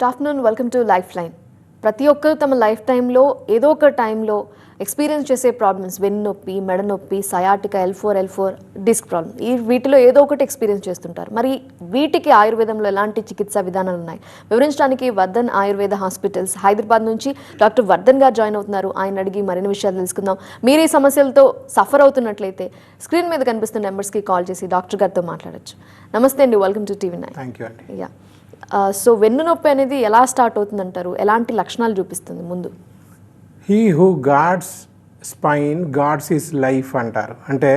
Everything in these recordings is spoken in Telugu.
Good afternoon welcome to life line ప్రతి ఒక్కరు తమ లైఫ్ టైంలో ఏదో ఒక టైంలో ఎక్స్పీరియన్స్ చేసే ప్రాబ్లమ్స్ వెన్ను నొప్పి మెడ నొప్పి sciatica L four L four disc problem ఈ వీటిలో ఏదో ఒకటి ఎక్స్పీరియన్స్ చేస్తుంటారు. మరి వీటికి ఆయుర్వేదంలో ఎలాంటి చికిత్సా విధానాలు ఉన్నాయి? వివరించడానికి వర్ధన్ ఆయుర్వేద హాస్పిటల్స్ హైదరాబాద్ నుంచి డాక్టర్ వర్ధన్ గారు జాయిన్ అవుతున్నారు. ఆయన అడిగి మరిన్ని విషయాలు తెలుసుకుందాం. మీరు ఈ సమస్యలతో సఫర్ అవుతున్నట్లయితే స్క్రీన్ మీద కనిపిస్తున్న నెంబర్స్కి కాల్ చేసి డాక్టర్ గారితో మాట్లాడొచ్చు. నమస్తే అండి. Welcome to TV nine thank you అండి. యా సో వెన్ను నొప్పి అనేది ఎలా స్టార్ట్ అవుతుంది అంటారు ఎలాంటి లక్షణాలు చూపిస్తుంది ముందు? He who guards spine guards his life అంటారు. అంటే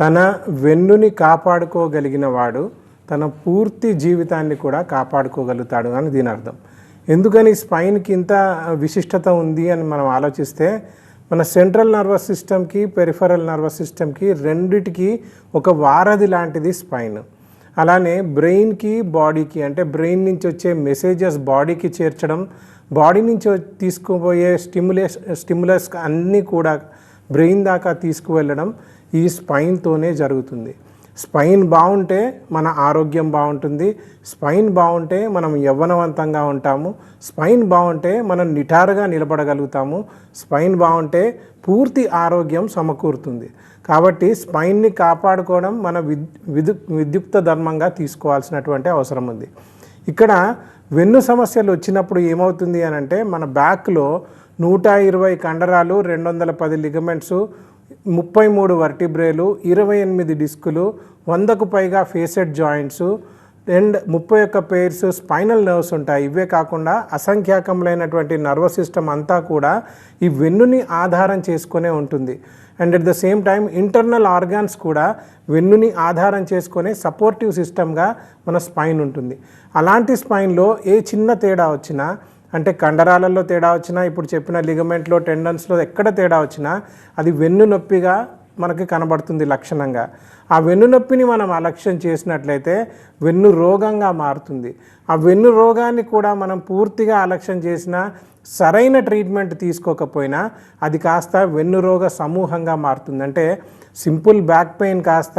తన వెన్నుని కాపాడుకోగలిగిన వాడు తన పూర్తి జీవితాన్ని కూడా కాపాడుకోగలుగుతాడు అని దీని అర్థం. ఎందుకని స్పైన్కి ఇంత విశిష్టత ఉంది అని మనం ఆలోచిస్తే మన సెంట్రల్ నర్వస్ సిస్టమ్కి పెరిఫరల్ నర్వస్ సిస్టమ్కి రెండిటికి ఒక వారధి లాంటిది స్పైన్. అలానే బ్రెయిన్కి బాడీకి అంటే బ్రెయిన్ నుంచి వచ్చే మెసేజెస్ బాడీకి చేర్చడం బాడీ నుంచి తీసుకుపోయే స్టిమ్యులేస్ స్టిమ్యులస్ అన్నీ కూడా బ్రెయిన్ దాకా తీసుకువెళ్ళడం ఈ స్పైన్తోనే జరుగుతుంది. స్పైన్ బాగుంటే మన ఆరోగ్యం బాగుంటుంది. స్పైన్ బాగుంటే మనం యవ్వనవంతంగా ఉంటాము. స్పైన్ బాగుంటే మనం నిటారుగా నిలబడగలుగుతాము. స్పైన్ బాగుంటే పూర్తి ఆరోగ్యం సమకూరుతుంది. కాబట్టి స్పైన్ని కాపాడుకోవడం మన విద్ విద్యు విద్యుక్త ధర్మంగా తీసుకోవాల్సినటువంటి అవసరం ఉంది. ఇక్కడ వెన్ను సమస్యలు వచ్చినప్పుడు ఏమవుతుంది అని అంటే మన బ్యాక్లో నూట ఇరవై కండరాలు రెండు వందల పది లిగమెంట్స్ ముప్పై మూడు వర్టిబ్రేలు ఇరవై ఎనిమిది డిస్కులు వందకు పైగా ఫేసెడ్ జాయింట్స్ అండ్ ముప్పై ఒక్క పేర్స్ స్పైనల్ నర్వ్స్ ఉంటాయి. ఇవే కాకుండా అసంఖ్యాకములైనటువంటి నర్వస్ సిస్టమ్ అంతా కూడా ఈ వెన్నుని ఆధారం చేసుకునే ఉంటుంది. And at the same time internal organs కూడా వెన్నుని ఆధారం చేసుకునే సపోర్టివ్ సిస్టమ్గా మన స్పైన్ ఉంటుంది. అలాంటి స్పైన్లో ఏ చిన్న తేడా వచ్చినా అంటే కండరాలలో తేడా వచ్చినా ఇప్పుడు చెప్పిన లిగమెంట్లో టెండన్స్లో ఎక్కడ తేడా వచ్చినా అది వెన్ను నొప్పిగా మనకి కనబడుతుంది లక్షణంగా. ఆ వెన్ను నొప్పిని మనం అలక్ష్యం చేసినట్లయితే వెన్ను రోగంగా మారుతుంది. ఆ వెన్ను రోగాన్ని కూడా మనం పూర్తిగా అలక్ష్యం చేసిన సరైన ట్రీట్మెంట్ తీసుకోకపోయినా అది కాస్త వెన్ను రోగ సమూహంగా మారుతుంది. అంటే సింపుల్ బ్యాక్ పెయిన్ కాస్త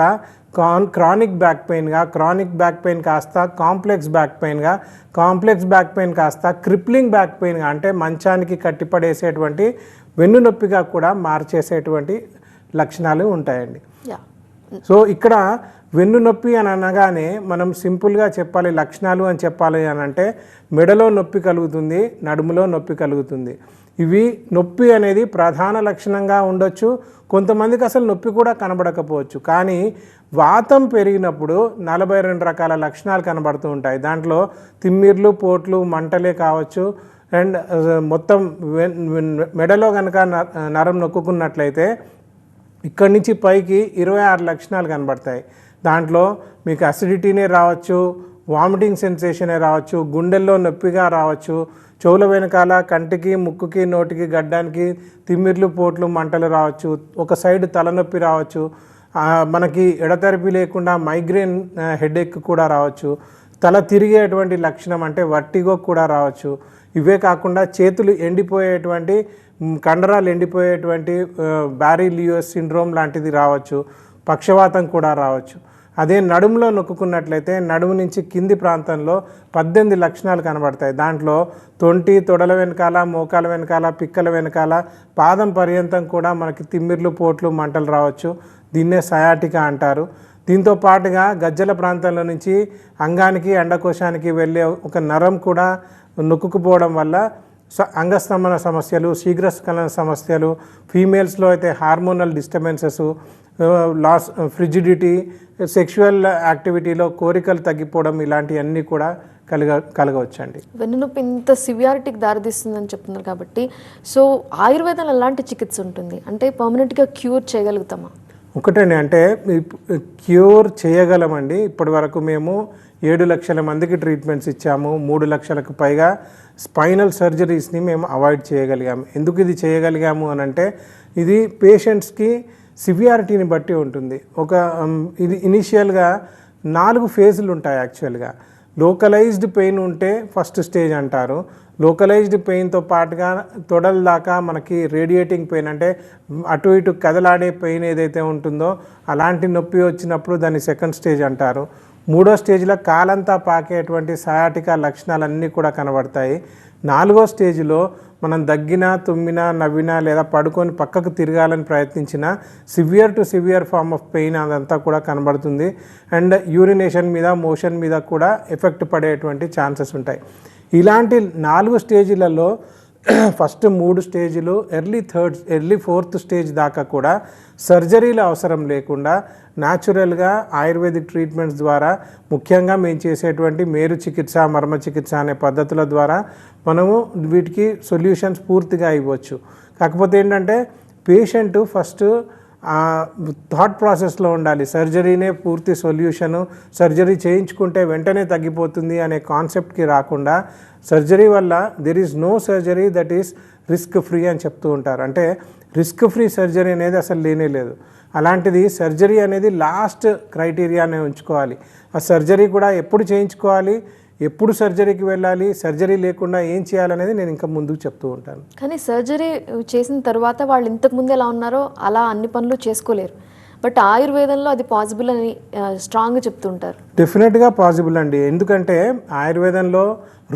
కాన్ క్రానిక్ బ్యాక్ పెయిన్గా క్రానిక్ బ్యాక్ పెయిన్ కాస్త కాంప్లెక్స్ బ్యాక్ పెయిన్గా కాంప్లెక్స్ బ్యాక్ పెయిన్ కాస్త క్రిప్లింగ్ బ్యాక్ పెయిన్గా అంటే మంచానికి కట్టిపడేసేటువంటి వెన్ను నొప్పిగా కూడా మార్చేసేటువంటి లక్షణాలు ఉంటాయండి. సో ఇక్కడ వెన్ను నొప్పి అని అనగానే మనం సింపుల్గా చెప్పాలి లక్షణాలు అని చెప్పాలి అని అంటే మెడలో నొప్పి కలుగుతుంది నడుములో నొప్పి కలుగుతుంది. ఇవి నొప్పి అనేది ప్రధాన లక్షణంగా ఉండొచ్చు. కొంతమందికి అసలు నొప్పి కూడా కనబడకపోవచ్చు. కానీ వాతం పెరిగినప్పుడు నలభై రెండు రకాల లక్షణాలు కనబడుతూ ఉంటాయి. దాంట్లో తిమ్మిర్లు పోట్లు మంటలే కావచ్చు. అండ్ మొత్తం మెడలో కనుక నరం నొక్కుకున్నట్లయితే ఇక్కడి నుంచి పైకి ఇరవై ఆరు లక్షణాలు కనబడతాయి. దాంట్లో మీకు అసిడిటీనే రావచ్చు వామిటింగ్ సెన్సేషనే రావచ్చు గుండెల్లో నొప్పిగా రావచ్చు చెవుల వెనకాల కంటికి ముక్కుకి నోటికి గడ్డానికి తిమ్మిర్లు పోట్లు మంటలు రావచ్చు ఒక సైడ్ తలనొప్పి రావచ్చు మనకి ఎడతెరిపి లేకుండా మైగ్రేన్ హెడేక్ కూడా రావచ్చు తల తిరిగేటువంటి లక్షణం అంటే వర్టిగో కూడా రావచ్చు. ఇవే కాకుండా చేతులు ఎండిపోయేటువంటి కండరాలు ఎండిపోయేటువంటి బ్యారీ లియోస్ సిండ్రోమ్ లాంటిది రావచ్చు పక్షవాతం కూడా రావచ్చు. అదే నడుములో నొక్కుకున్నట్లయితే నడుము నుంచి కింది ప్రాంతంలో పద్దెనిమిది లక్షణాలు కనబడతాయి. దాంట్లో తొంటి తొడల వెనకాల మోకాల వెనకాల పిక్కల వెనకాల పాదం పర్యంతం కూడా మనకి తిమ్మిర్లు పోట్లు మంటలు రావచ్చు. దీన్నే సయాటిక అంటారు. దీంతో పాటుగా గజ్జల ప్రాంతంలో నుంచి అంగానికి అండకోశానికి వెళ్ళే ఒక నరం కూడా నొక్కుకుపోవడం వల్ల అంగస్తంభన సమస్యలు శీఘ్రస్ఖలన సమస్యలు ఫీమేల్స్లో అయితే hormonal disturbances loss frigidity sexual యాక్టివిటీలో కోరికలు తగ్గిపోవడం ఇలాంటివన్నీ కూడా కలగ కలగవచ్చండి. వెన్ను నొప్పి ఇంత సివియారిటీకి దారితీస్తుందని చెప్తున్నారు కాబట్టి సో ఆయుర్వేదంలో ఎలాంటి చికిత్స ఉంటుంది? అంటే పర్మనెంట్గా క్యూర్ చేయగలుగుతామా? ఒకటండి అంటే క్యూర్ చేయగలమండి. ఇప్పటి వరకు మేము ఏడు లక్షల మందికి ట్రీట్మెంట్స్ ఇచ్చాము. మూడు లక్షలకు పైగా స్పైనల్ సర్జరీస్ని మేము అవాయిడ్ చేయగలిగాము ఎందుకు ఇది చేయగలిగాము అని అంటే ఇది పేషెంట్స్కి సివియారిటీని బట్టి ఉంటుంది. ఒక ఇది ఇనిషియల్గా నాలుగు ఫేజులు ఉంటాయి యాక్చువల్గా లోకలైజ్డ్ పెయిన్ ఉంటే ఫస్ట్ స్టేజ్ అంటారు. లోకలైజ్డ్ పెయిన్తో పాటుగా తొడల దాకా మనకి రేడియేటింగ్ పెయిన్ అంటే అటు ఇటు కదలాడే పెయిన్ ఏదైతే ఉంటుందో అలాంటి నొప్పి వచ్చినప్పుడు దాన్ని సెకండ్ స్టేజ్ అంటారు. మూడో స్టేజ్లో కాలంతా పాకేటువంటి సయాటిక లక్షణాలన్నీ కూడా కనబడతాయి. నాలుగో స్టేజ్లో మనం దగ్గినా తుమ్మినా నవ్వినా లేదా పడుకొని పక్కకు తిరగాలని ప్రయత్నించిన severe to severe form of pain అదంతా కూడా కనబడుతుంది. అండ్ యూరినేషన్ మీద మోషన్ మీద కూడా ఎఫెక్ట్ పడేటువంటి ఛాన్సెస్ ఉంటాయి. ఇలాంటి నాలుగు స్టేజీలలో ఫస్ట్ మూడు స్టేజ్లు early third early fourth stage దాకా కూడా సర్జరీలు అవసరం లేకుండా న్యాచురల్గా ఆయుర్వేదిక్ ట్రీట్మెంట్స్ ద్వారా ముఖ్యంగా మేము చేసేటువంటి మేరు చికిత్స మర్మ చికిత్స అనే పద్ధతుల ద్వారా మనము వీటికి సొల్యూషన్స్ పూర్తిగా ఇవ్వచ్చు. కాకపోతే ఏంటంటే పేషెంట్ ఫస్ట్ థాట్ ప్రాసెస్లో ఉండాలి. సర్జరీనే పూర్తి సొల్యూషను సర్జరీ చేయించుకుంటే వెంటనే తగ్గిపోతుంది అనే కాన్సెప్ట్కి రాకుండా సర్జరీ వల్ల there is no surgery that is risk free అని చెప్తూ ఉంటారు. అంటే రిస్క్ ఫ్రీ సర్జరీ అనేది అసలు లేనే లేదు. అలాంటిది సర్జరీ అనేది లాస్ట్ క్రైటీరియానే ఉంచుకోవాలి. ఆ సర్జరీ కూడా ఎప్పుడు చేయించుకోవాలి? ఎప్పుడు సర్జరీకి వెళ్ళాలి సర్జరీ లేకుండా ఏం చేయాలనేది నేను ఇంకా ముందుకు చెప్తూ ఉంటాను. కానీ సర్జరీ చేసిన తర్వాత వాళ్ళు ఇంతకు ముందు ఎలా ఉన్నారో అలా అన్ని పనులు చేసుకోలేరు. బట్ ఆయుర్వేదంలో అది పాసిబుల్ అని స్ట్రాంగ్గా చెప్తుంటారు. డెఫినెట్గా పాసిబుల్ అండి. ఎందుకంటే ఆయుర్వేదంలో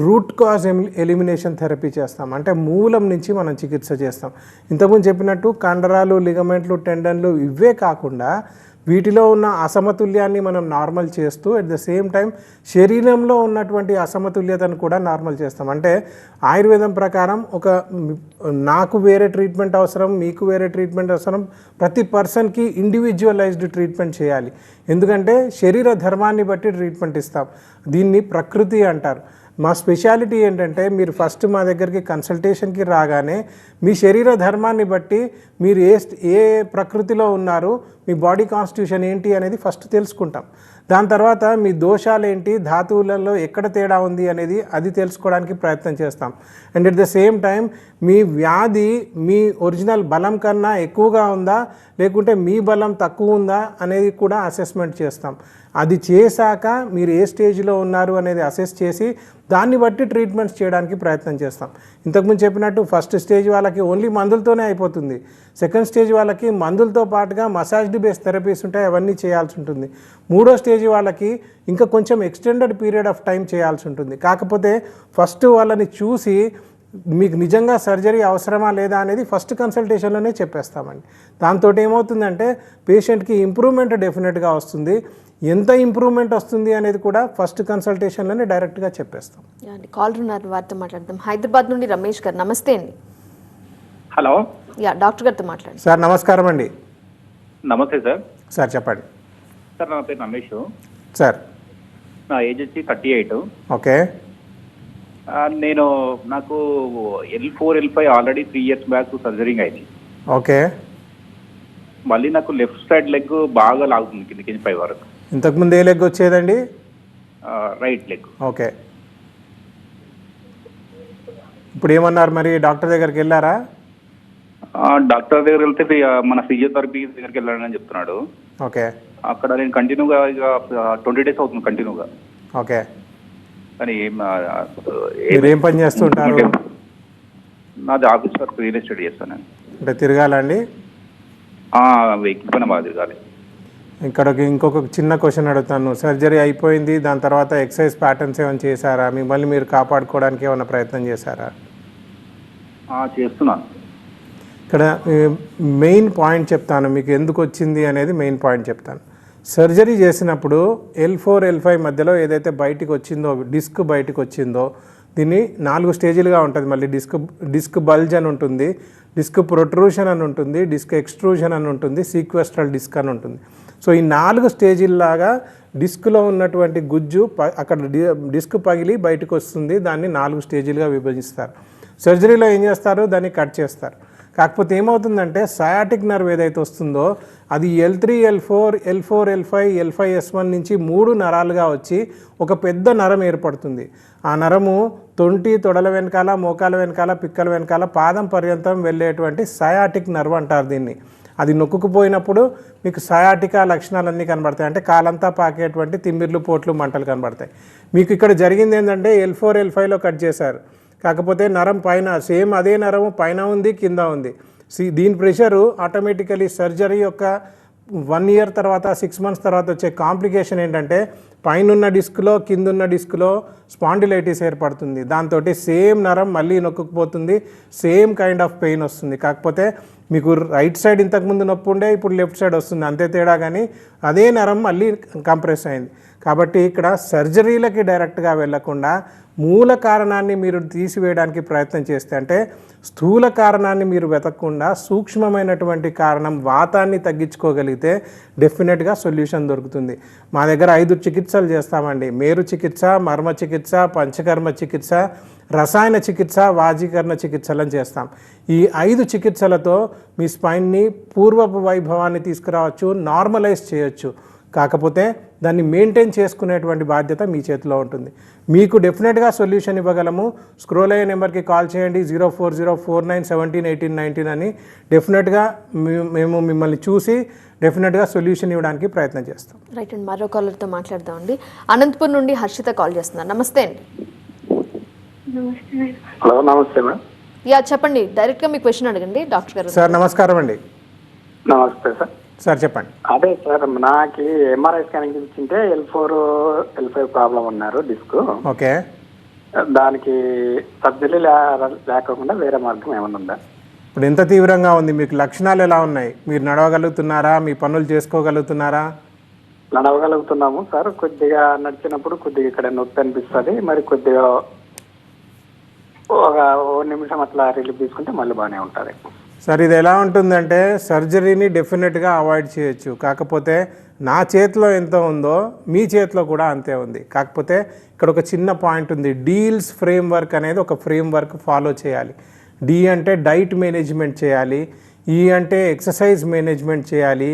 రూట్ కాజ్ ఎలిమినేషన్ థెరపీ చేస్తాం. అంటే మూలం నుంచి మనం చికిత్స చేస్తాం. ఇంతకుముందు చెప్పినట్టు కండరాలు లిగమెంట్లు టెండన్లు ఇవే కాకుండా వీటిలో ఉన్న అసమతుల్యాన్ని మనం నార్మల్ చేస్తూ అట్ ద సేమ్ టైం శరీరంలో ఉన్నటువంటి అసమతుల్యతను కూడా నార్మల్ చేస్తాం. అంటే ఆయుర్వేదం ప్రకారం ఒక నాకు వేరే ట్రీట్మెంట్ అవసరం మీకు వేరే ట్రీట్మెంట్ అవసరం ప్రతి పర్సన్కి ఇండివిజువలైజ్డ్ ట్రీట్మెంట్ చేయాలి. ఎందుకంటే శరీర ధర్మాన్ని బట్టి ట్రీట్మెంట్ ఇస్తాం. దీన్ని ప్రకృతి అంటారు. మా స్పెషాలిటీ ఏంటంటే మీరు ఫస్ట్ మా దగ్గరికి కన్సల్టేషన్కి రాగానే మీ శరీర ధర్మాన్ని బట్టి మీరు ఏ ఏ ప్రకృతిలో ఉన్నారు మీ బాడీ కాన్స్టిట్యూషన్ ఏంటి అనేది ఫస్ట్ తెలుసుకుంటాం. దాని తర్వాత మీ దోషాలు ఏంటి ధాతువులలో ఎక్కడ తేడా ఉంది అనేది అది తెలుసుకోవడానికి ప్రయత్నం చేస్తాం. And at the same time మీ వ్యాధి మీ ఒరిజినల్ బలం కన్నా ఎక్కువగా ఉందా లేకుంటే మీ బలం తక్కువ ఉందా అనేది కూడా అసెస్మెంట్ చేస్తాం. అది చేశాక మీరు ఏ స్టేజ్లో ఉన్నారు అనేది అసెస్ చేసి దాన్ని బట్టి ట్రీట్మెంట్స్ చేయడానికి ప్రయత్నం చేస్తాం. ఇంతకుముందు చెప్పినట్టు ఫస్ట్ స్టేజ్ వాళ్ళకి ఓన్లీ మందులతోనే అయిపోతుంది. సెకండ్ స్టేజ్ వాళ్ళకి మందులతో పాటుగా మసాజ్డ్ బేస్ థెరపీస్ ఉంటాయి అవన్నీ చేయాల్సి ఉంటుంది. మూడో స్టేజ్ వాళ్ళకి ఇంకా కొంచెం ఎక్స్టెండెడ్ పీరియడ్ ఆఫ్ టైం చేయాల్సి ఉంటుంది. కాకపోతే ఫస్ట్ వాళ్ళని చూసి మీకు నిజంగా సర్జరీ అవసరమా లేదా అనేది ఫస్ట్ కన్సల్టేషన్లోనే చెప్పేస్తామండి. దాంతో ఏమవుతుందంటే పేషెంట్కి ఇంప్రూవ్మెంట్ డెఫినెట్గా వస్తుంది. ఎంత ఇంప్రూవ్మెంట్ వస్తుంది అనేది కూడా ఫస్ట్ కన్సల్టేషన్లోనే డైరెక్ట్గా చెప్పేస్తాం. కాలర్ ఉన్నారు వారితో మాట్లాడదాం. హైదరాబాద్ నుండి రమేష్ గారు నమస్తే అండి. హలో. యా డాక్టర్ గారితో మాట్లాడండి. సార్ నమస్కారం అండి. నమస్తే సార్. సార్ చెప్పండి. సార్ నా పేరు రమేష్. సార్. నా ఏజ్ వచ్చి థర్టీ ఎయిట్. ఓకే. నేను నాకు L four L five already three years back సర్జరింగ్ అయింది. ఓకే. మళ్ళీ నాకు లెఫ్ట్ సైడ్ లెగ్ బాగా లాగుతుంది కింద కింద పై వరకు. ఇంతకుముందు ఏ లెగ్ వచ్చేదండి? Right leg okay. ఇప్పుడు ఏమన్నారు మరి? డాక్టర్ దగ్గరికి వెళ్ళారా? డాక్టర్ దగ్గరికి వెళ్తే మన ఫిజియోథెరపీ దగ్గరికి వెళ్ళాలని చెప్తున్నాడు. ఓకే. అక్కడ నేను కంటిన్యూగా ఇక ట్వంటీ డేస్ అవుతుంది కంటిన్యూగా ఓకే. కానీ ఏం పని చేస్తుంటారు? నాది ఆఫీస్ వర్క్ రియల్ ఎస్టేట్ చేస్తాను అంటే తిరగాలండి వెహికల్ పైన బాగా తిరగాలి. ఇక్కడ ఇంకొక చిన్న క్వశ్చన్ అడుగుతాను. సర్జరీ అయిపోయింది దాని తర్వాత ఎక్సర్సైజ్ ప్యాటర్న్స్ ఏమైనా చేశారా? మిమ్మల్ని మీరు కాపాడుకోవడానికి ఏమైనా ప్రయత్నం చేశారా? చేస్తున్నాను ఇక్కడ మెయిన్ పాయింట్ చెప్తాను. మీకు ఎందుకు వచ్చింది అనేది మెయిన్ పాయింట్ చెప్తాను. సర్జరీ చేసినప్పుడు ఎల్ ఫోర్ ఎల్ ఫైవ్ మధ్యలో ఏదైతే బయటికి వచ్చిందో డిస్క్ బయటికి వచ్చిందో దీన్ని నాలుగు స్టేజీలుగా ఉంటుంది. మళ్ళీ డిస్క్ డిస్క్ బల్జ్ అని ఉంటుంది డిస్క్ ప్రొట్రూషన్ అని ఉంటుంది డిస్క్ ఎక్స్ట్రూషన్ అని ఉంటుంది సీక్వెస్ట్రల్ డిస్క్ అని ఉంటుంది. సో ఈ నాలుగు స్టేజీల్లాగా డిస్క్లో ఉన్నటువంటి గుజ్జు ప- అక్కడ డి- డిస్క్ పగిలి బయటకు వస్తుంది. దాన్ని నాలుగు స్టేజీలుగా విభజిస్తారు. సర్జరీలో ఏం చేస్తారు? దాన్ని కట్ చేస్తారు. కాకపోతే ఏమవుతుందంటే సయాటిక్ నర్వ్ ఏదైతే వస్తుందో అది L three L four L four L five L five S one నుంచి మూడు నరాలుగా వచ్చి ఒక పెద్ద నరం ఏర్పడుతుంది. ఆ నరము తొంటి తొడల వెనకాల మోకాల వెనకాల పిక్కల వెనకాల పాదం పర్యంతం వెళ్ళేటువంటి సయాటిక్ నర్వ్ అంటారు దీన్ని. అది నొక్కుకుపోయినప్పుడు మీకు సయాటికా లక్షణాలన్నీ కనబడతాయి. అంటే కాలంతా పాకేటువంటి తిమ్మిర్లు పోట్లు మంటలు కనబడతాయి. మీకు ఇక్కడ జరిగింది ఏంటంటే ఎల్ ఫోర్ ఎల్ ఫైవ్లో కట్ చేశారు. కాకపోతే నరం పైన సేమ్ అదే నరం పైన ఉంది కింద ఉంది. సి- దీని ప్రెషరు ఆటోమేటికలీ సర్జరీ యొక్క వన్ ఇయర్ తర్వాత సిక్స్ మంత్స్ తర్వాత వచ్చే కాంప్లికేషన్ ఏంటంటే పైనున్న డిస్క్లో కిందున్న డిస్క్లో స్పాండిలైటిస్ ఏర్పడుతుంది. దాంతో సేమ్ నరం మళ్ళీ నొక్కుపోతుంది సేమ్ కైండ్ ఆఫ్ పెయిన్ వస్తుంది. కాకపోతే మీకు రైట్ సైడ్ ఇంతకుముందు నొప్పి ఉండే ఇప్పుడు లెఫ్ట్ సైడ్ వస్తుంది. అంతే తేడా కానీ అదే నరం మళ్ళీ కంప్రెస్ అయింది. కాబట్టి ఇక్కడ సర్జరీలకి డైరెక్ట్గా వెళ్ళకుండా మూల కారణాన్ని మీరు తీసివేయడానికి ప్రయత్నం చేస్తే అంటే స్థూల కారణాన్ని మీరు వెతకకుండా సూక్ష్మమైనటువంటి కారణం వాతాన్ని తగ్గించుకోగలిగితే డెఫినెట్గా సొల్యూషన్ దొరుకుతుంది. మా దగ్గర ఐదు చికిత్సలు చేస్తామండి. మేరు చికిత్స మర్మ చికిత్స పంచకర్మ చికిత్స రసాయన చికిత్స వాజీకరణ చికిత్సలను చేస్తాం. ఈ ఐదు చికిత్సలతో మీ స్పైన్ని పూర్వపు వైభవాన్ని తీసుకురావచ్చు నార్మలైజ్ చేయొచ్చు. కాకపోతే దాన్ని మెయింటైన్ చేసుకునేటువంటి బాధ్యత మీ చేతిలో ఉంటుంది. మీకు డెఫినెట్గా సొల్యూషన్ ఇవ్వగలము. స్క్రోల్ అయ్యే నెంబర్కి కాల్ చేయండి. Zero four zero four nine seventeen eighteen nineteen అని డెఫినెట్గా మేము మిమ్మల్ని చూసి డెఫినెట్గా సొల్యూషన్ ఇవ్వడానికి ప్రయత్నం చేస్తాం. రైట్ అండి మరో కాలర్తో మాట్లాడదామండి అనంతపురం నుండి హర్షిత కాల్ చేస్తున్నారు. నమస్తే అండి. హలో నమస్తే మేడం. యా చెప్పండి. డైరెక్ట్గా మీ క్వశ్చన్ అడగండి. డాక్టర్ గారు సార్ నమస్కారం అండి. నమస్తే సార్. సార్ చెప్పండి. అదే సార్ నాకు MRI scanning ఇచ్చింటే L four L five problem ఉన్నారు డిస్క్ ఓకే. దానికి సర్జరీ లేకుండా వేరే మార్గం ఏమైనా ఉందా? ఇప్పుడు ఎంత తీవ్రంగా ఉంది? మీకు లక్షణాలు ఎలా ఉన్నాయి? మీరు నడవగలుగుతున్నారా? మీ పనులు చేసుకోగలుగుతున్నారా? నడవగలుగుతున్నాము సార్ కొద్దిగా నడిచినప్పుడు కొద్దిగా ఇక్కడ నొప్పి అనిపిస్తుంది మరి కొద్దిగా ఒక ఓ నిమిషం అట్లా రిలీఫ్ తీసుకుంటే మళ్ళీ బాగానే ఉంటుంది. సార్ ఇది ఎలా ఉంటుందంటే సర్జరీని డెఫినెట్గా అవాయిడ్ చేయొచ్చు. కాకపోతే నా చేతిలో ఎంత ఉందో మీ చేతిలో కూడా అంతే ఉంది. కాకపోతే ఇక్కడ ఒక చిన్న పాయింట్ ఉంది. డీల్స్ ఫ్రేమ్ వర్క్ అనేది ఒక ఫ్రేమ్ వర్క్ ఫాలో చేయాలి. డి అంటే డైట్ మేనేజ్మెంట్ చేయాలి. ఈ అంటే ఎక్సర్సైజ్ మేనేజ్మెంట్ చేయాలి.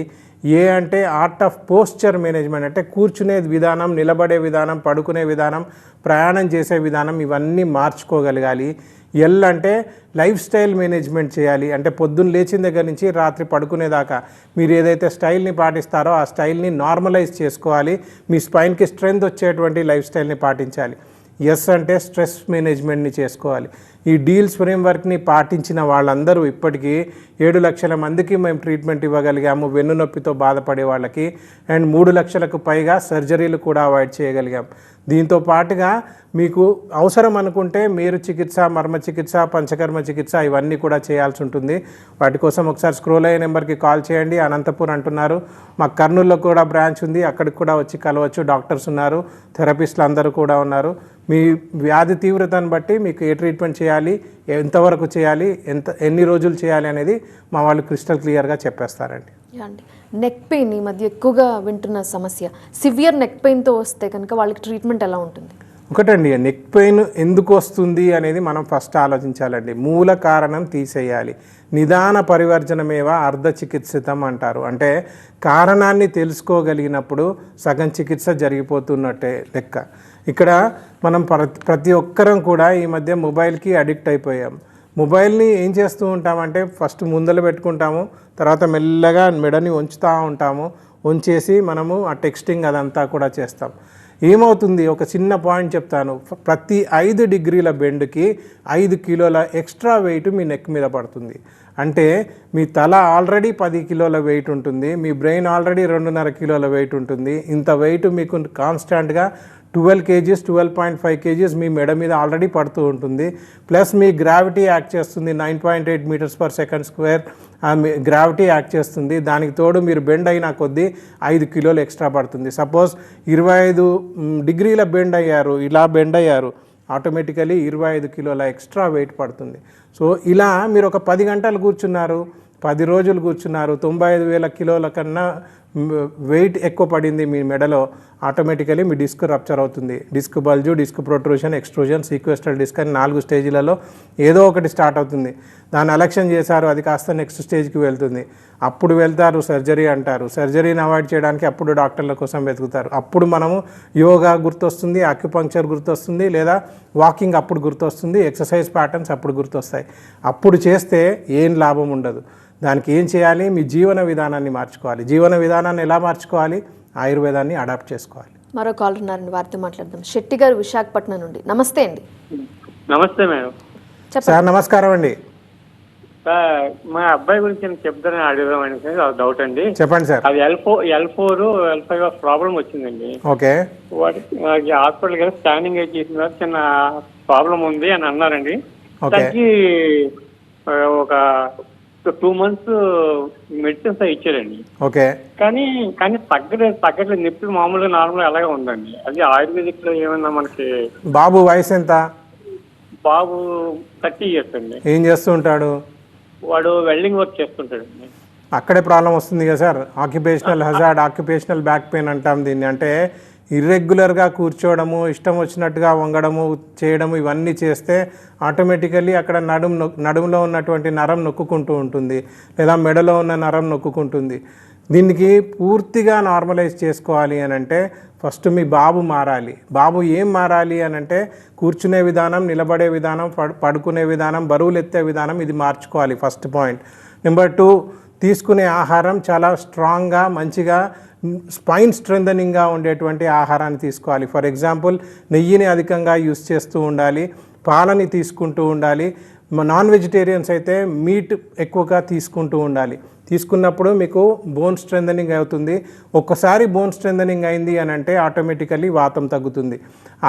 ఏ అంటే ఆర్ట్ ఆఫ్ పోస్చర్ మేనేజ్మెంట్ అంటే కూర్చునే విధానం నిలబడే విధానం పడుకునే విధానం ప్రయాణం చేసే విధానం ఇవన్నీ మార్చుకోగలగాలి. ఎల్ అంటే లైఫ్ స్టైల్ మేనేజ్మెంట్ చేయాలి. అంటే పొద్దున్న లేచిన దగ్గర నుంచి రాత్రి పడుకునేదాకా మీరు ఏదైతే స్టైల్ని పాటిస్తారో ఆ స్టైల్ని నార్మలైజ్ చేసుకోవాలి. మీ స్పైన్కి స్ట్రెంగ్త్ వచ్చేటువంటి లైఫ్ స్టైల్ని పాటించాలి. ఎస్ అంటే స్ట్రెస్ మేనేజ్మెంట్ని చేసుకోవాలి. ఈ డీల్స్ ఫ్రేమ్వర్క్ని పాటించిన వాళ్ళందరూ ఇప్పటికీ ఏడు లక్షల మందికి మేము ట్రీట్మెంట్ ఇవ్వగలిగాము వెన్ను నొప్పితో బాధపడే వాళ్ళకి. అండ్ మూడు లక్షలకు పైగా సర్జరీలు కూడా అవాయిడ్ చేయగలిగాం. దీంతో పాటుగా మీకు అవసరం అనుకుంటే మీరు చికిత్స మర్మ చికిత్స పంచకర్మ చికిత్స ఇవన్నీ కూడా చేయాల్సి ఉంటుంది. వాటి కోసం ఒకసారి స్క్రోల్ అయ్యే నెంబర్కి కాల్ చేయండి. అనంతపూర్ అంటున్నారు. మా కర్నూల్లో కూడా బ్రాంచ్ ఉంది. అక్కడికి కూడా వచ్చి కలవచ్చు. డాక్టర్స్ ఉన్నారు. థెరపిస్టులు అందరూ కూడా ఉన్నారు. మీ వ్యాధి తీవ్రతను బట్టి మీకు ఏ ట్రీట్మెంట్ చేయాలి? ఎంతవరకు చేయాలి? ఎంత ఎన్ని రోజులు చేయాలి అనేది మా వాళ్ళు క్రిస్టల్ క్లియర్గా చెప్పేస్తారండి. అండి. నెక్ పెయిన్ ఈ మధ్య ఎక్కువగా వింటున్న సమస్య. సివియర్ నెక్ పెయిన్తో వస్తే కనుక వాళ్ళకి ట్రీట్మెంట్ ఎలా ఉంటుంది? ఒకటండి నెక్ పెయిన్ ఎందుకు వస్తుంది అనేది మనం ఫస్ట్ ఆలోచించాలండి. మూల కారణం తీసేయాలి. నిదాన పరివర్జనమేవా అర్ధ చికిత్సితం అంటారు. అంటే కారణాన్ని తెలుసుకోగలిగినప్పుడు సగం చికిత్స జరిగిపోతున్నట్టే లెక్క. ఇక్కడ మనం ప్రతి ప్రతి ఒక్కరం కూడా ఈ మధ్య మొబైల్కి అడిక్ట్ అయిపోయాం. మొబైల్ని ఏం చేస్తూ ఉంటామంటే ఫస్ట్ ముందలు పెట్టుకుంటాము తర్వాత మెల్లగా మెడని ఉంచుతూ ఉంటాము ఉంచేసి మనము ఆ టెక్స్టింగ్ అదంతా కూడా చేస్తాం. ఏమవుతుంది? ఒక చిన్న పాయింట్ చెప్తాను. ప్రతి ఐదు డిగ్రీల బెండ్కి ఐదు కిలోల ఎక్స్ట్రా వెయిట్ మీ నెక్ మీద పడుతుంది. అంటే మీ తల ఆల్రెడీ పది కిలోల వెయిట్ ఉంటుంది మీ బ్రెయిన్ ఆల్రెడీ రెండున్నర కిలోల వెయిట్ ఉంటుంది. ఇంత వెయిట్ మీకు కాన్స్టాంట్గా twelve kgs twelve point five kgs మీ మెడ మీద ఆల్రెడీ పడుతూ ఉంటుంది. ప్లస్ మీ గ్రావిటీ యాక్ట్ చేస్తుంది nine point eight metres per second square. Gravity act చేస్తుంది. దానికి తోడు మీరు బెండ్ అయిన కొద్దీ ఐదు కిలోలు ఎక్స్ట్రా పడుతుంది. సపోజ్ ఇరవై ఐదు డిగ్రీల బెండ్ అయ్యారు ఇలా బెండ్ అయ్యారు ఆటోమేటికలీ ఇరవై ఐదు కిలోల ఎక్స్ట్రా వెయిట్ పడుతుంది. సో ఇలా మీరు ఒక పది గంటలు కూర్చున్నారు పది రోజులు కూర్చున్నారు తొంభై ఐదు వేల కిలోల కన్నా వెయిట్ ఎక్కువ పడింది మీ మెడలో ఆటోమేటికలీ మీ డిస్క్ రప్చర్ అవుతుంది. Disc bulge disc protrusion extrusion sequestral disc అని నాలుగు స్టేజ్లలో ఏదో ఒకటి స్టార్ట్ అవుతుంది. దాన్ని ఎలక్షన్ చేశారు అది కాస్త నెక్స్ట్ స్టేజ్కి వెళ్తుంది. అప్పుడు వెళ్తారు సర్జరీ అంటారు. సర్జరీని అవాయిడ్ చేయడానికి అప్పుడు డాక్టర్ల కోసం వెతుకుతారు. అప్పుడు మనము యోగా గుర్తొస్తుంది అక్యుపంక్చర్ గుర్తొస్తుంది లేదా వాకింగ్ అప్పుడు గుర్తొస్తుంది ఎక్సర్సైజ్ ప్యాటర్న్స్ అప్పుడు గుర్తొస్తాయి. అప్పుడు చేస్తే ఏం లాభం ఉండదు. దానికి ఏం చేయాలి? మీ జీవన విధానాన్ని మార్చుకోవాలి. జీవన విధానాన్ని ఎలా మార్చుకోవాలి? ఆయుర్వేదాన్ని అడాప్ట్ చేసుకోవాలి. మరో కాలర్ ఉన్నారండి వారితో మాట్లాడదాం. శెట్టి గారు విశాఖపట్నం నుండి. నమస్తే అండి. నమస్తే మేడం. చెప్పండి. సార్ నమస్కారం అండి. సార్ మా అబ్బాయి గురించి నేను చెప్తానని అడుగుదామని డౌట్ అండి. చెప్పండి సార్. అది L four L four L five problem వచ్చింది ఓకే. వాటికి హాస్పిటల్ కదా స్కానింగ్ అయితే చేసిన తర్వాత చిన్న ప్రాబ్లం ఉంది అని అన్నారండి. ఒక టూ మంత్స్ మెడిసిన్స్ ఇచ్చారండి. ఓకే. కానీ కానీ తగ్గలేదు తగ్గట్లేదు. నొప్పి మామూలుగా నార్మల్గా అలాగే ఉందండి. అది ఆయుర్వేదిక్లో ఏమన్నా మనకి బాబు వయసు ఎంత? బాబు థర్టీ ఇయర్స్ అండి. ఏం చేస్తూ ఉంటాడు? వాడు వెల్డింగ్ వర్క్ చేస్తుంటాడండి. అక్కడే ప్రాబ్లం వస్తుంది కదా sir. Occupational hazard occupational back pain అంటాం దీన్ని. అంటే ఇర్రెగ్యులర్గా కూర్చోవడము ఇష్టం వచ్చినట్టుగా వంగడము చేయడము ఇవన్నీ చేస్తే ఆటోమేటికల్లీ అక్కడ నడుము నొ- నడుములో ఉన్నటువంటి నరం నొక్కుంటూ ఉంటుంది. లేదా మెడలో ఉన్న నరం నొక్కుంటుంది దీనికి పూర్తిగా నార్మలైజ్ చేసుకోవాలి అని అంటే ఫస్ట్ మీ బాబు మారాలి. బాబు ఏం మారాలి అని అంటే కూర్చునే విధానం నిలబడే విధానం పడు- పడుకునే విధానం బరువులు ఎత్తే విధానం ఇది మార్చుకోవాలి ఫస్ట్ పాయింట్. నెంబర్ టూ తీసుకునే ఆహారం చాలా స్ట్రాంగ్గా మంచిగా స్పైన్ స్ట్రెంథనింగ్గా ఉండేటువంటి ఆహారాన్ని తీసుకోవాలి. ఫర్ ఎగ్జాంపుల్ నెయ్యిని అధికంగా యూస్ చేస్తూ ఉండాలి పాలని తీసుకుంటూ ఉండాలి నాన్ వెజిటేరియన్స్ అయితే మీట్ ఎక్కువగా తీసుకుంటూ ఉండాలి. తీసుకున్నప్పుడు మీకు బోన్ స్ట్రెంథనింగ్ అవుతుంది. ఒక్కసారి బోన్ స్ట్రెంథనింగ్ అయింది అని అంటే ఆటోమేటికల్లీ వాతం తగ్గుతుంది.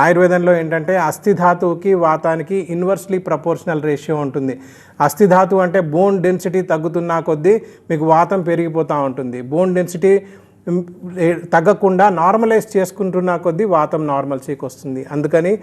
ఆయుర్వేదంలో ఏంటంటే అస్థిధాతువుకి వాతానికి ఇన్వర్స్లీ ప్రపోర్షనల్ రేషియో ఉంటుంది. అస్థిధాతువు అంటే బోన్ డెన్సిటీ తగ్గుతున్నా కొద్దీ మీకు వాతం పెరిగిపోతూ ఉంటుంది. బోన్ డెన్సిటీ తగ్గకుండా నార్మలైజ్ చేసుకుంటున్న కొద్దీ వాతం నార్మల్సీకి వస్తుంది. అందుకని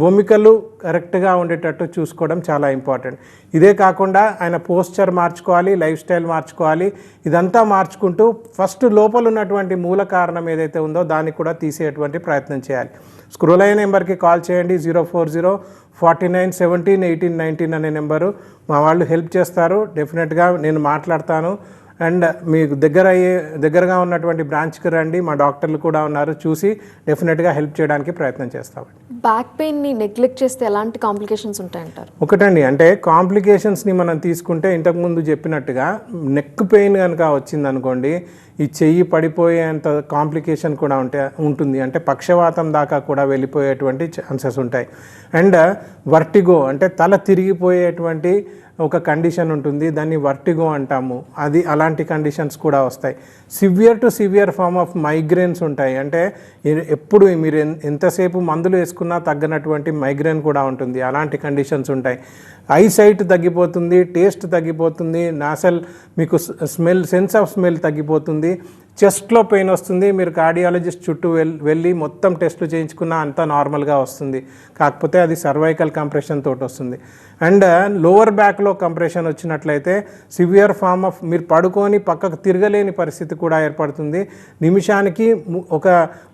భూమికలు కరెక్ట్గా ఉండేటట్టు చూసుకోవడం చాలా ఇంపార్టెంట్. ఇదే కాకుండా ఆయన పోస్చర్ మార్చుకోవాలి లైఫ్ స్టైల్ మార్చుకోవాలి ఇదంతా మార్చుకుంటూ ఫస్ట్ లోపల ఉన్నటువంటి మూల కారణం ఏదైతే ఉందో దాన్ని కూడా తీసేటువంటి ప్రయత్నం చేయాలి. స్క్రోల్ నెంబర్కి కాల్ చేయండి zero four zero forty nine seventeen eighteen nineteen అనే నెంబరు. మా వాళ్ళు హెల్ప్ చేస్తారు. డెఫినెట్గా నేను మాట్లాడతాను. అండ్ మీకు దగ్గర అయ్యే దగ్గరగా ఉన్నటువంటి బ్రాంచ్కి రండి. మా డాక్టర్లు కూడా ఉన్నారు. చూసి డెఫినెట్గా హెల్ప్ చేయడానికి ప్రయత్నం చేస్తామండి. బ్యాక్ పెయిన్ని నెగ్లెక్ట్ చేస్తే ఎలాంటి కాంప్లికేషన్స్ ఉంటాయంటారు? ఒకటండి అంటే కాంప్లికేషన్స్ని మనం తీసుకుంటే ఇంతకుముందు చెప్పినట్టుగా నెక్ పెయిన్ కనుక వచ్చింది అనుకోండి ఈ చెయ్యి పడిపోయేంత కాంప్లికేషన్ కూడా ఉంటే ఉంటుంది. అంటే పక్షవాతం దాకా కూడా వెళ్ళిపోయేటువంటి ఛాన్సెస్ ఉంటాయి. అండ్ వర్టిగో అంటే తల తిరిగిపోయేటువంటి ఒక కండిషన్ ఉంటుంది దాన్ని వర్టిగో అంటాము. అది అలాంటి కండిషన్స్ కూడా వస్తాయి. Severe to severe form of migraines ఉంటాయి. అంటే ఎప్పుడు మీరు ఎంతసేపు మందులు వేసుకున్నా తగ్గనటువంటి మైగ్రేన్ కూడా ఉంటుంది. అలాంటి కండిషన్స్ ఉంటాయి. ఐ సైట్ తగ్గిపోతుంది టేస్ట్ తగ్గిపోతుంది నాసల్ మీకు స్మెల్ సెన్స్ ఆఫ్ స్మెల్ తగ్గిపోతుంది. చెస్ట్లో పెయిన్ వస్తుంది మీరు కార్డియాలజిస్ట్ చుట్టూ వెల్ వెళ్ళి మొత్తం టెస్టులు చేయించుకున్నా అంతా నార్మల్గా వస్తుంది. కాకపోతే అది సర్వైకల్ కంప్రెషన్ తోటి వస్తుంది. అండ్ లోవర్ బ్యాక్లో కంప్రెషన్ వచ్చినట్లయితే సివియర్ ఫామ్ ఆఫ్ మీరు పడుకొని పక్కకు తిరగలేని పరిస్థితి కూడా ఏర్పడుతుంది. నిమిషానికి ఒక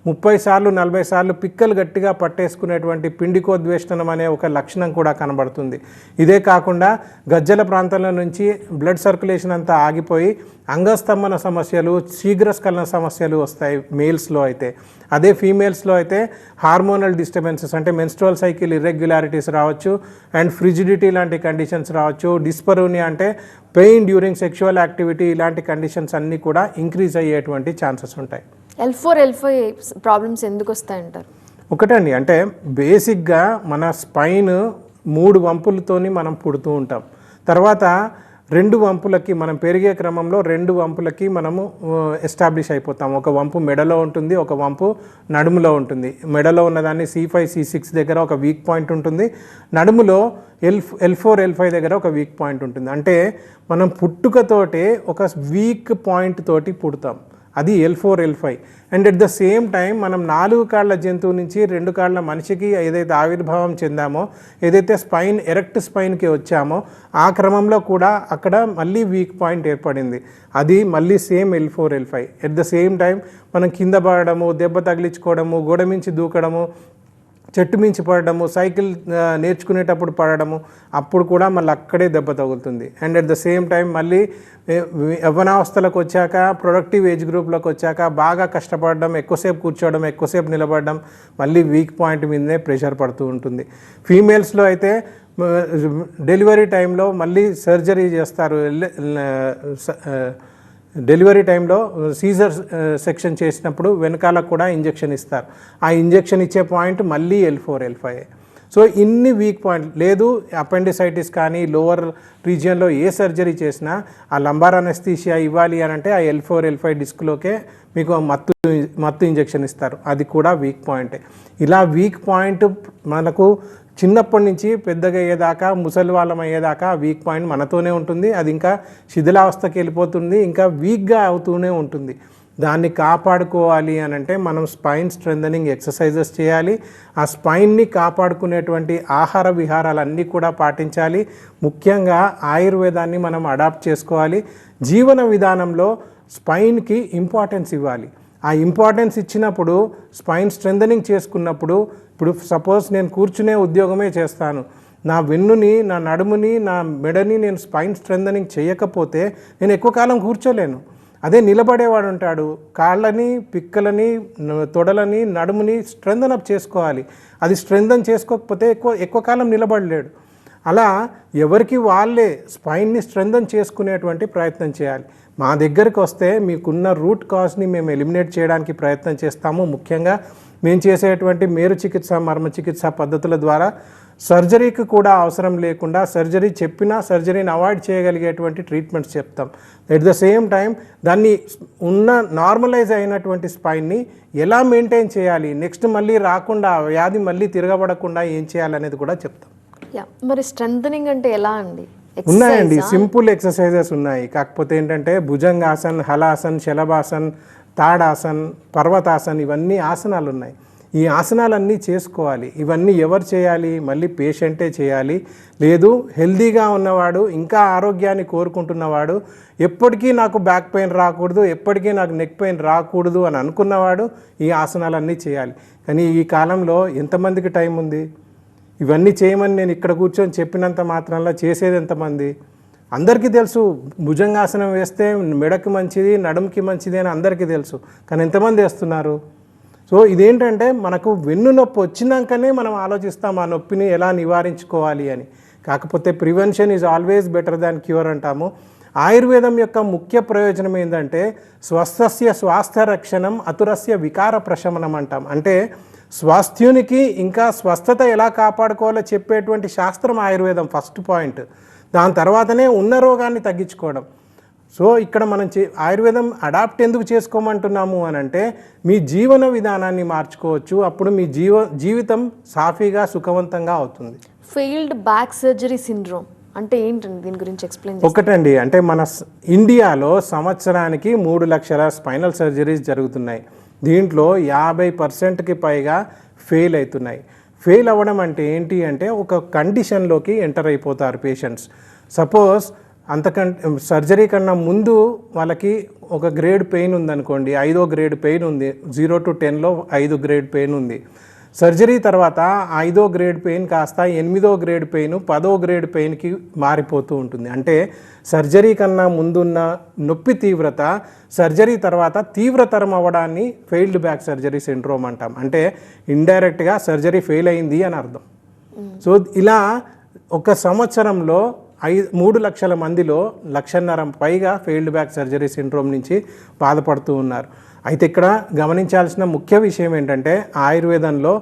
ముప్పై సార్లు నలభై సార్లు పిక్కలు గట్టిగా పట్టేసుకునేటువంటి పిండికోద్వేష్టనం అనే ఒక లక్షణం కూడా కనబడుతుంది. ఇదే కాకుండా గజ్జల ప్రాంతంలో నుంచి బ్లడ్ సర్క్యులేషన్ అంతా ఆగిపోయి అంగస్తంభన సమస్యలు శీఘ్రస్ఖలన సమస్యలు వస్తాయి మేల్స్లో అయితే. అదే ఫీమేల్స్లో అయితే హార్మోనల్ డిస్టర్బెన్సెస్ అంటే మెన్స్ట్రల్ సైకిల్ ఇర్రెగ్యులారిటీస్ రావచ్చు అండ్ ఫ్రిజిడిటీ లాంటి కండిషన్స్ రావచ్చు. డిస్పరోనియా అంటే పెయిన్ డ్యూరింగ్ సెక్షువల్ యాక్టివిటీ ఇలాంటి కండిషన్స్ అన్నీ కూడా ఇంక్రీజ్ అయ్యేటువంటి ఛాన్సెస్ ఉంటాయి. ఎల్ ఫోర్ ఎల్ ప్రాబ్లమ్స్ ఎందుకు వస్తాయంటారు ఒకటండి అంటే బేసిక్గా మన స్పైన్ మూడు వంపులతోని మనం పుడుతూ ఉంటాం. తర్వాత రెండు వంపులకి మనం పెరిగే క్రమంలో రెండు వంపులకి మనము ఎస్టాబ్లిష్ అయిపోతాం. ఒక వంపు మెడలో ఉంటుంది ఒక వంపు నడుములో ఉంటుంది. మెడలో ఉన్నదాన్ని సి ఫైవ్ సి సిక్స్ దగ్గర ఒక వీక్ పాయింట్ ఉంటుంది. నడుములో L L four L five దగ్గర ఒక వీక్ పాయింట్ ఉంటుంది. అంటే మనం పుట్టుకతోటే ఒక వీక్ పాయింట్ తోటి పుడతాం. అది L four L five and at the same time మనం నాలుగు కాళ్ళ జంతువు నుంచి రెండు కాళ్ళ మనిషికి ఏదైతే ఆవిర్భావం చెందామో ఏదైతే స్పైన్ ఎరెక్ట్ స్పైన్కి వచ్చామో ఆ క్రమంలో కూడా అక్కడ మళ్ళీ వీక్ పాయింట్ ఏర్పడింది. అది మళ్ళీ same L four L five at the same time మనం కింద పడడము దెబ్బ తగిలించుకోవడము గోడ మించి దూకడము చెట్టు మించి పడడము సైకిల్ నేర్చుకునేటప్పుడు పడడము అప్పుడు కూడా మళ్ళీ అక్కడే దెబ్బ తగులుతుంది. And at the same time మళ్ళీ యవ్వనావస్థలకు వచ్చాక ప్రొడక్టివ్ ఏజ్ గ్రూప్లోకి వచ్చాక బాగా కష్టపడడం ఎక్కువసేపు కూర్చోవడం ఎక్కువసేపు నిలబడడం మళ్ళీ వీక్ పాయింట్ మీదనే ప్రెషర్ పడుతూ ఉంటుంది. ఫీమేల్స్లో అయితే డెలివరీ టైంలో మళ్ళీ సర్జరీ చేస్తారు. స- డెలివరీ టైంలో సీజర్ సెక్షన్ చేసినప్పుడు వెనకాల కూడా ఇంజెక్షన్ ఇస్తారు. ఆ ఇంజెక్షన్ ఇచ్చే పాయింట్ మళ్ళీ L four L five. So ఇన్ని వీక్ పాయింట్ లేదు అపెండిసైటిస్ కానీ లోవర్ రీజియన్లో ఏ సర్జరీ చేసినా ఆ లంబార్ అనస్థీషియా ఇవ్వాలి అని అంటే ఆ ఎల్ ఫోర్ ఎల్ ఫైవ్ డిస్క్లోకే మీకు మత్తు మత్తు ఇంజెక్షన్ ఇస్తారు. అది కూడా వీక్ పాయింటే. ఇలా వీక్ పాయింట్ మనకు చిన్నప్పటి నుంచి పెద్దగా అయ్యేదాకా ముసలి వాళ్ళం అయ్యేదాకా వీక్ పాయింట్ మనతోనే ఉంటుంది. అది ఇంకా శిథిలావస్థకి వెళ్ళిపోతుంది. ఇంకా వీక్గా అవుతూనే ఉంటుంది. దాన్ని కాపాడుకోవాలి అని అంటే మనం స్పైన్ స్ట్రెంథనింగ్ ఎక్సర్సైజెస్ చేయాలి. ఆ స్పైన్ని కాపాడుకునేటువంటి ఆహార విహారాలన్నీ కూడా పాటించాలి. ముఖ్యంగా ఆయుర్వేదాన్ని మనం అడాప్ట్ చేసుకోవాలి. జీవన విధానంలో స్పైన్కి ఇంపార్టెన్స్ ఇవ్వాలి. ఆ ఇంపార్టెన్స్ ఇచ్చినప్పుడు స్పైన్ స్ట్రెంథనింగ్ చేసుకున్నప్పుడు ఇప్పుడు సపోజ్ నేను కూర్చునే ఉద్యోగమే చేస్తాను. నా వెన్నుని నా నడుముని నా మెడని నేను స్పైన్ స్ట్రెంథనింగ్ చేయకపోతే నేను ఎక్కువ కాలం కూర్చోలేను. అదే నిలబడేవాడు ఉంటాడు. కాళ్ళని పిక్కలని తొడలని నడుముని స్ట్రెంథన్ అప్ చేసుకోవాలి. అది స్ట్రెంథన్ చేసుకోకపోతే ఎక్కువ ఎక్కువ కాలం నిలబడలేడు. అలా ఎవరికి వాళ్ళే స్పైన్ని స్ట్రెంథన్ చేసుకునేటువంటి ప్రయత్నం చేయాలి. మా దగ్గరికి వస్తే మీకున్న రూట్ కాజ్ని మేము ఎలిమినేట్ చేయడానికి ప్రయత్నం చేస్తాము. ముఖ్యంగా మేము చేసేటువంటి మేరు చికిత్స మర్మ చికిత్స పద్ధతుల ద్వారా సర్జరీకి కూడా అవసరం లేకుండా సర్జరీ చెప్పినా సర్జరీని అవాయిడ్ చేయగలిగేటువంటి ట్రీట్మెంట్స్ చెప్తాం. ఎట్ ద సేమ్ టైం దాన్ని ఉన్న నార్మలైజ్ అయినటువంటి స్పైన్ని ఎలా మెయింటైన్ చేయాలి? నెక్స్ట్ మళ్ళీ రాకుండా వ్యాధి మళ్ళీ తిరగబడకుండా ఏం చేయాలనేది కూడా చెప్తాం. యా మరి స్ట్రెంథనింగ్ అంటే ఎలా అండి? ఉన్నాయండి. సింపుల్ ఎక్సర్సైజెస్ ఉన్నాయి. కాకపోతే ఏంటంటే భుజంగాసన్ హలాసన్ శలభాసన్ తాడాసన్ పర్వతాసన్ ఇవన్నీ ఆసనాలు ఉన్నాయి. ఈ ఆసనాలన్నీ చేసుకోవాలి. ఇవన్నీ ఎవరు చేయాలి? మళ్ళీ పేషెంటే చేయాలి. లేదు హెల్దీగా ఉన్నవాడు ఇంకా ఆరోగ్యాన్ని కోరుకుంటున్నవాడు ఎప్పటికీ నాకు బ్యాక్ పెయిన్ రాకూడదు ఎప్పటికీ నాకు నెక్ పెయిన్ రాకూడదు అని అనుకున్నవాడు ఈ ఆసనాలన్నీ చేయాలి. కానీ ఈ కాలంలో ఎంతమందికి టైం ఉంది? ఇవన్నీ చేయమని నేను ఇక్కడ కూర్చొని చెప్పినంత మాత్రంలో చేసేది ఎంతమంది? అందరికీ తెలుసు. భుజంగాసనం వేస్తే మెడకి మంచిది నడుముకి మంచిది అని అందరికీ తెలుసు. కానీ ఎంతమంది వేస్తున్నారు? సో ఇదేంటంటే మనకు వెన్ను నొప్పి వచ్చినాకనే మనం ఆలోచిస్తాం ఆ నొప్పిని ఎలా నివారించుకోవాలి అని. కాకపోతే prevention is always better than cure అంటాము. ఆయుర్వేదం యొక్క ముఖ్య ప్రయోజనం ఏంటంటే స్వస్థస్య స్వాస్థ్య రక్షణం అతురస్య వికార ప్రశమనం అంటాం. అంటే స్వాస్థ్యునికి ఇంకా స్వస్థత ఎలా కాపాడుకోవాలో చెప్పేటువంటి శాస్త్రం ఆయుర్వేదం ఫస్ట్ పాయింట్. దాని తర్వాతనే ఉన్న రోగాన్ని తగ్గించుకోవడం. సో ఇక్కడ మనం చే ఆయుర్వేదం అడాప్ట్ ఎందుకు చేసుకోమంటున్నాము అని అంటే మీ జీవన విధానాన్ని మార్చుకోవచ్చు. అప్పుడు మీ జీవ జీవితం సాఫీగా సుఖవంతంగా అవుతుంది. ఫెయిల్డ్ బ్యాక్ సర్జరీ సిండ్రోమ్ అంటే ఏంటండి? దీని గురించి ఎక్స్ప్లెయిన్ ఒకటండి. అంటే మన ఇండియాలో సంవత్సరానికి మూడు లక్షల స్పైనల్ సర్జరీస్ జరుగుతున్నాయి. దీంట్లో యాభై పర్సెంట్కి పైగా ఫెయిల్ అవుతున్నాయి. ఫెయిల్ అవ్వడం అంటే ఏంటి అంటే ఒక కండిషన్లోకి ఎంటర్ అయిపోతారు పేషెంట్స్. సపోజ్ అంతకంటే సర్జరీ కన్నా ముందు వాళ్ళకి ఒక గ్రేడ్ పెయిన్ ఉందనుకోండి ఐదో గ్రేడ్ పెయిన్ ఉంది జీరో టు టెన్లో ఐదు గ్రేడ్ పెయిన్ ఉంది. సర్జరీ తర్వాత ఐదో గ్రేడ్ పెయిన్ కాస్త ఎనిమిదో గ్రేడ్ పెయిన్ పదో గ్రేడ్ పెయిన్కి మారిపోతూ ఉంటుంది. అంటే సర్జరీ కన్నా ముందున్న నొప్పి తీవ్రత సర్జరీ తర్వాత తీవ్రతరం అవ్వడాన్ని ఫెయిల్డ్ బ్యాక్ సర్జరీ సిండ్రోమ్ అంటాం. అంటే ఇండైరెక్ట్గా సర్జరీ ఫెయిల్ అయింది అని అర్థం. సో ఇలా ఒక సంవత్సరంలో ఐ మూడు లక్షల మందిలో లక్షన్నర పైగా ఫెయిల్డ్ బ్యాక్ సర్జరీ సిండ్రోమ్ నుంచి బాధపడుతూ ఉన్నారు. అయితే ఇక్కడ గమనించాల్సిన ముఖ్య విషయం ఏంటంటే ఆయుర్వేదంలో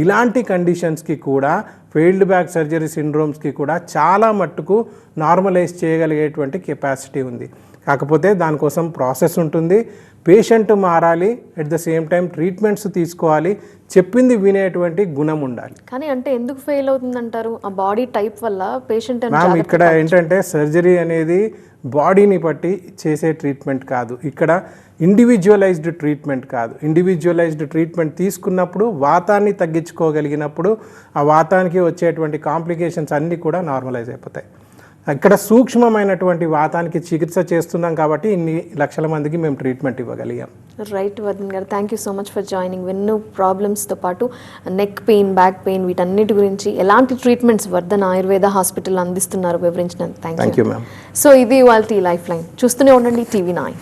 ఇలాంటి కండిషన్స్కి కూడా ఫెయిల్డ్ బ్యాక్ సర్జరీ సిండ్రోమ్స్కి కూడా చాలా మట్టుకు నార్మలైజ్ చేయగలిగేటువంటి కెపాసిటీ ఉంది. కాకపోతే దానికోసం ప్రాసెస్ ఉంటుంది. పేషెంట్ మారాలి at the same time treatments తీసుకోవాలి చెప్పింది వినేటువంటి గుణం ఉండాలి. కానీ అంటే ఎందుకు ఫెయిల్ అవుతుందంటారు? ఆ బాడీ టైప్ వల్ల పేషెంట్ మ్యామ్ ఇక్కడ ఏంటంటే సర్జరీ అనేది బాడీని బట్టి చేసే ట్రీట్మెంట్ కాదు. ఇక్కడ ఇండివిజువలైజ్డ్ ట్రీట్మెంట్ కాదు. ఇండివిజువలైజ్డ్ ట్రీట్మెంట్ తీసుకున్నప్పుడు వాతాన్ని తగ్గించుకోగలిగినప్పుడు ఆ వాతానికి వచ్చేటువంటి కాంప్లికేషన్స్ అన్నీ కూడా నార్మలైజ్ అయిపోతాయి. ఇక్కడ సూక్ష్మమైనటువంటి వాతానికి చికిత్స చేస్తున్నాం కాబట్టి ఇన్ని లక్షల మందికి మేము ట్రీట్మెంట్ ఇవ్వగలిగాం. రైట్ వర్ధన్ గారు thank you so much for joining వెన్ను ప్రాబ్లమ్స్తో పాటు నెక్ పెయిన్ బ్యాక్ పెయిన్ వీటన్నిటి గురించి ఎలాంటి ట్రీట్మెంట్స్ వర్ధన్ ఆయుర్వేద హాస్పిటల్ అందిస్తున్నారు వివరించినందుకు థ్యాంక్ యూ మ్యామ్ సో ఇది వాళ్ళ లైఫ్ లైన్ చూస్తూనే ఉండండి టీవీ నైన్